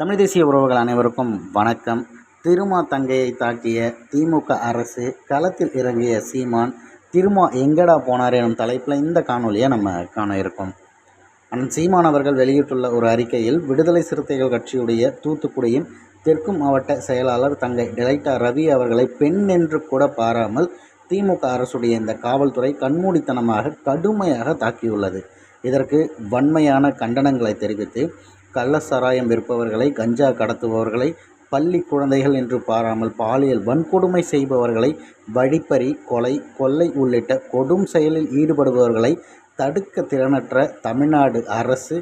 தமிழ் தேசிய உறவுகள் அனைவருக்கும் வணக்கம். திருமா தங்கையை தாக்கிய திமுக அரசு களத்தில் இறங்கிய சீமான் திருமா எங்கடா போனார் எனும் தலைப்பில் இந்த காணொலியை நம்ம காண இருக்கோம். அண்ணன் சீமான் அவர்கள் வெளியிட்டுள்ள ஒரு அறிக்கையில் விடுதலை சிறுத்தைகள் கட்சியுடைய தூத்துக்குடியின் தெற்கு மாவட்ட செயலாளர் தங்கை டெலைட்டா ரவி அவர்களை பெண் என்று கூட பாராமல் திமுக அரசுடைய இந்த காவல்துறை கண்மூடித்தனமாக கடுமையாக தாக்கியுள்ளது. இதற்கு வன்மையான கண்டனங்களை தெரிவித்து கள்ள சாராயம் விற்பவர்களை கஞ்சா கடத்துபவர்களை பள்ளி குழந்தைகள் என்று பாராமல் பாலியல் வன்கொடுமை செய்பவர்களை வழிப்பறி கொலை கொள்ளை உள்ளிட்ட கொடும் செயலில் ஈடுபடுபவர்களை தடுக்க திறனற்ற தமிழ்நாடு அரசு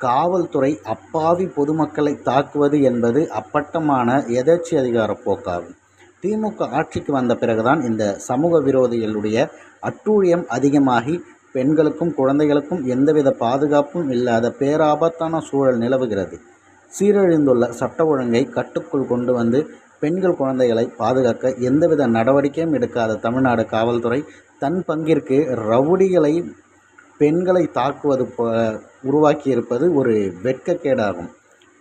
காவல்துறை அப்பாவி பொதுமக்களை தாக்குவது என்பது அப்பட்டமான எதர்ச்சி அதிகார போக்காகும். திமுக ஆட்சிக்கு வந்த பிறகுதான் இந்த சமூக விரோதிகளுடைய அட்டூழியம் அதிகமாகி பெண்களுக்கும் குழந்தைகளுக்கும் எந்தவித பாதுகாப்பும் இல்லாத பேராபத்தான சூழல் நிலவுகிறது. சீரழிந்துள்ள சட்ட ஒழுங்கை கட்டுக்குள் கொண்டு வந்து பெண்கள் குழந்தைகளை பாதுகாக்க எந்தவித நடவடிக்கையும் எடுக்காத தமிழ்நாடு காவல்துறை தன் பங்கிற்கு ரவுடிகளை பெண்களை தாக்குவது போ உருவாக்கியிருப்பது ஒரு வெட்கக்கேடாகும்.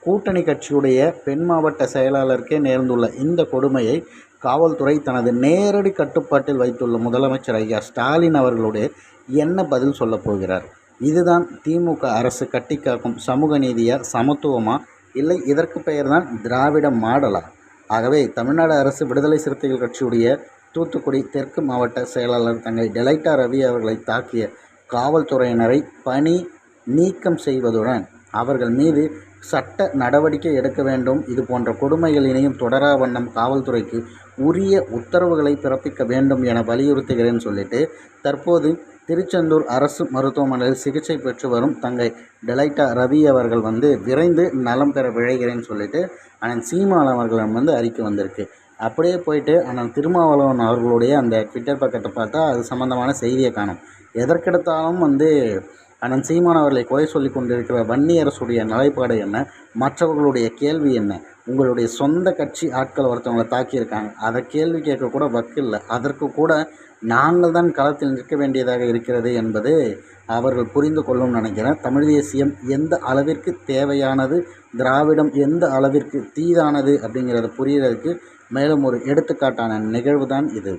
கூட்டணி கட்சியுடைய பெண் மாவட்ட செயலாளருக்கே நேர்ந்துள்ள இந்த கொடுமையை காவல்துறை தனது நேரடி கட்டுப்பாட்டில் வைத்துள்ள முதலமைச்சர் ஐயா ஸ்டாலின் அவர்களுடைய என்ன பதில் சொல்ல போகிறார்? இதுதான் திமுக அரசு கட்டிக்காக்கும் சமூக நீதியா சமத்துவமா? இல்லை இதற்கு பெயர்தான் திராவிட மாடலா? ஆகவே தமிழ்நாடு அரசு விடுதலை சிறுத்தைகள் கட்சியுடைய தூத்துக்குடி தெற்கு மாவட்ட செயலாளர் தங்கை டெலைட்டா ரவி அவர்களை தாக்கிய காவல்துறையினரை பணி நீக்கம் செய்வதுடன் அவர்கள் மீது சட்ட நடவடிக்கை எடுக்க வேண்டும். இது போன்ற கொடுமைகள் இனியும் தொடரா வண்ணம் காவல்துறைக்கு உரிய உத்தரவுகளை பிறப்பிக்க வேண்டும் என வலியுறுத்துகிறேன்னு சொல்லிட்டு தற்போது திருச்செந்தூர் அரசு மருத்துவமனையில் சிகிச்சை பெற்று வரும் தங்கை டெலைட்டா ரவி அவர்கள் வந்து விரைந்து நலம் பெற விழைகிறேன்னு சொல்லிட்டு அண்ணன் சீமான் அவர்களிடம் வந்து அறிக்கை வந்திருக்கு. அப்படியே போயிட்டு அண்ணன் திருமாவளவன் அவர்களுடைய அந்த ட்விட்டர் பக்கத்தை பார்த்தா அது சம்மந்தமான செய்தியை காணும். எதற்கெடுத்தாலும் வந்து அண்ணன் சீமான் அவர்களை குறை சொல்லி கொண்டிருக்கிற வன்னி அரசுடைய நிலைப்பாடு என்ன? மற்றவர்களுடைய கேள்வி என்ன? உங்களுடைய சொந்த கட்சி ஆட்கள் ஒருத்தவங்களை தாக்கியிருக்காங்க. அதை கேள்வி கேட்க கூட வக்கு இல்லை. அதற்கு கூட நாங்கள் தான் களத்தில் நிற்க வேண்டியதாக இருக்கிறது என்பது அவர்கள் புரிந்து கொள்ளும் நினைக்கிறேன். தமிழ் தேசியம் எந்த அளவிற்கு தேவையானது திராவிடம் எந்த அளவிற்கு தீதானது அப்படிங்கிறத புரியறதுக்கு மேலும் ஒரு எடுத்துக்காட்டான நிகழ்வு தான் இது.